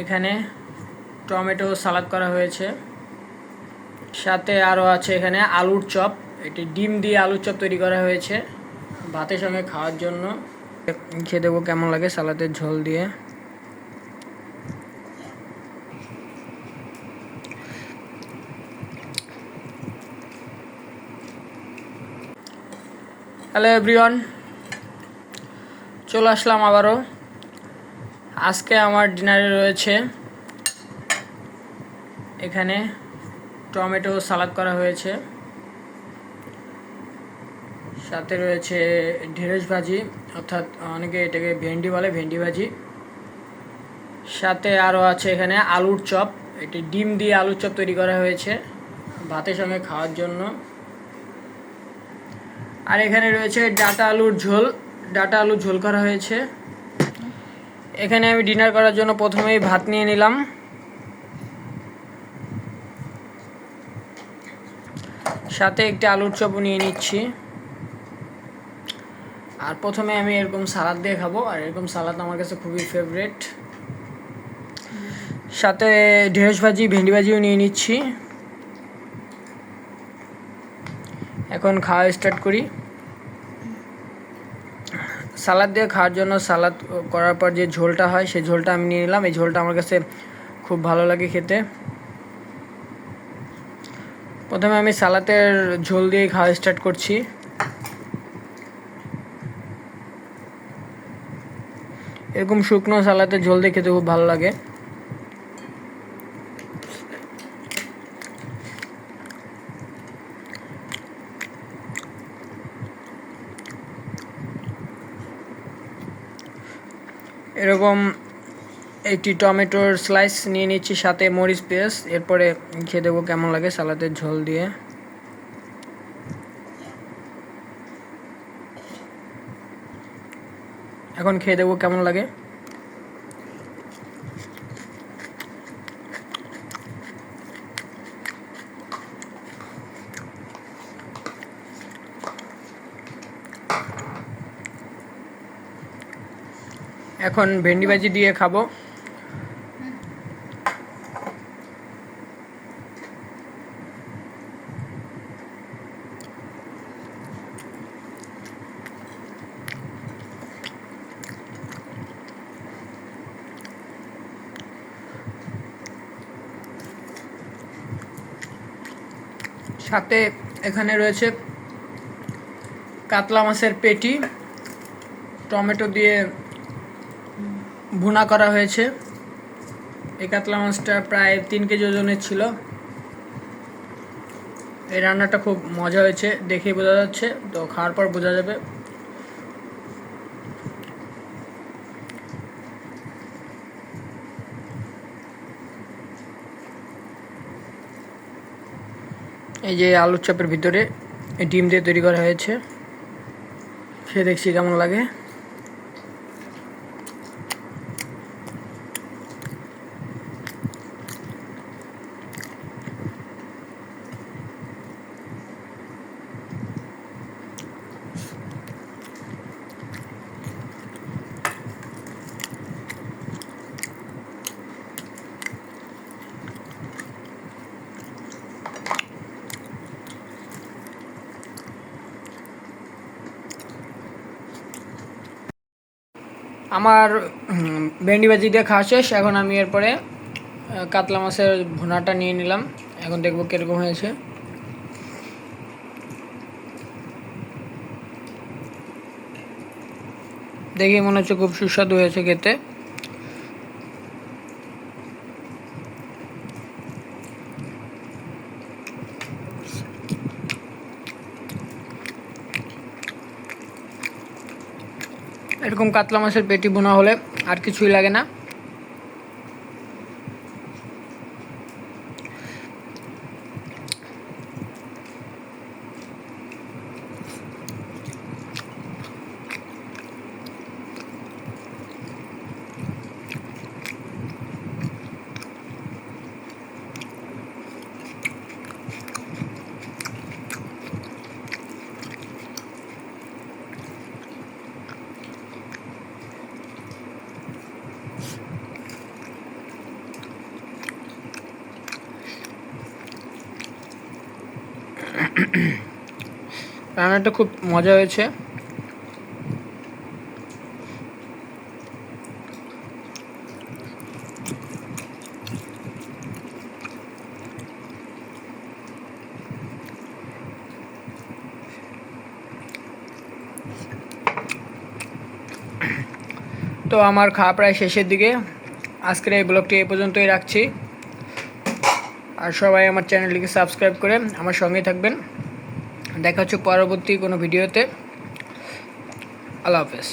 এখানে টমেটো সালাদ করা হয়েছে। সাথে আরও আছে এখানে আলুর চপ। এটি ডিম দিয়ে আলুর চপ তৈরি করা হয়েছে ভাতের সঙ্গে খাওয়ার জন্য। খেয়ে দেবো কেমন লাগে সালাদের ঝোল দিয়ে। হ্যালো এভরিওয়ান চলে আসলাম আবারও। আজকে আমার ডিনারে রয়েছে এখানে টমেটো সালাদ করা হয়েছে। সাথে রয়েছে ঢেঁড়স ভাজি, অর্থাৎ অনেকে এটাকে ভেন্ডি বলে, ভেন্ডি ভাজি। সাথে আরও আছে এখানে আলুর চপ, এটি ডিম দিয়ে আলুর চপ তৈরি করা হয়েছে ভাতের সঙ্গে খাওয়ার জন্য। আর এখানে রয়েছে ডাটা আলুর ঝোল, ডাটা আলুর ঝোল করা হয়েছে। এখানে আমি ডিনার করার জন্য প্রথমেই ভাত নিয়ে নিলাম। সাথে একটি আলুর চপও নিয়ে নিচ্ছি। আর প্রথমে আমি এরকম সালাদ দিয়ে খাব, আর এরকম সালাদ আমার কাছে খুবই ফেভারেট সাথে ঢেঁড়স ভাজি, ভেন্ডি ভাজিও নিয়ে নিচ্ছি। এখন খাওয়া স্টার্ট করি। সালাদ দিয়ে খাওয়ার জন্য সালাদ করার পর যে ঝোলটা হয়, সেই ঝোলটা আমি নিয়ে নিলাম। এই ঝোলটা আমার কাছে খুব ভালো লাগে খেতে। প্রথমে আমি সালাতের ঝোল দিয়ে খাওয়া স্টার্ট করছি। এরকম শুকনো সালাতের ঝোল দিয়ে খেতে খুব ভালো লাগে। এরকম একটি টমেটোর স্লাইস নিয়ে নিচ্ছি, সাথে মরিচ পেস্ট এরপরে খেয়ে দেবো কেমন লাগে সালাদের ঝোল দিয়ে। এখন খেয়ে দেবো কেমন লাগে। এখন ভেন্ডি ভাজি দিয়ে খাব। সাথে এখানে রয়েছে কাতলা মাছের পেটি টমেটো দিয়ে ভুনা করা হয়েছে। এই কাতলা মাছটা প্রায় তিন কেজি ওজনের ছিল। এই রান্নাটা খুব মজা হয়েছে, দেখেই বোঝা যাচ্ছে। তো খাওয়ার পর বোঝা যাবে। এই যে আলুর চপের ভিতরে ডিম দিয়ে তৈরি করা হয়েছে। খেয়ে দেখছি কেমন লাগে। আমার ভেন্ডি ভাজি দিয়ে খাওয়া শেষ। এখন আমি এরপরে কাতলা মাছের ভুনাটা নিয়ে নিলাম। এখন দেখব কীরকম হয়েছে। দেখে মনে হচ্ছে খুব সুস্বাদু হয়েছে খেতে। এরকম কাতলা মাছের পেটি বোনা হলে আর কিছুই লাগে না। রান্নাটা খুব মজা হয়েছে। তো আমার খাওয়া প্রায় শেষের দিকে। আজকের এই ব্লগটি এই পর্যন্তই রাখছি। আর সবাই আমার চ্যানেলটিকে সাবস্ক্রাইব করে আমার সঙ্গে থাকবেন। দেখা হচ্ছে পরবর্তী কোনো ভিডিওতে। আল্লাহ হাফেজ।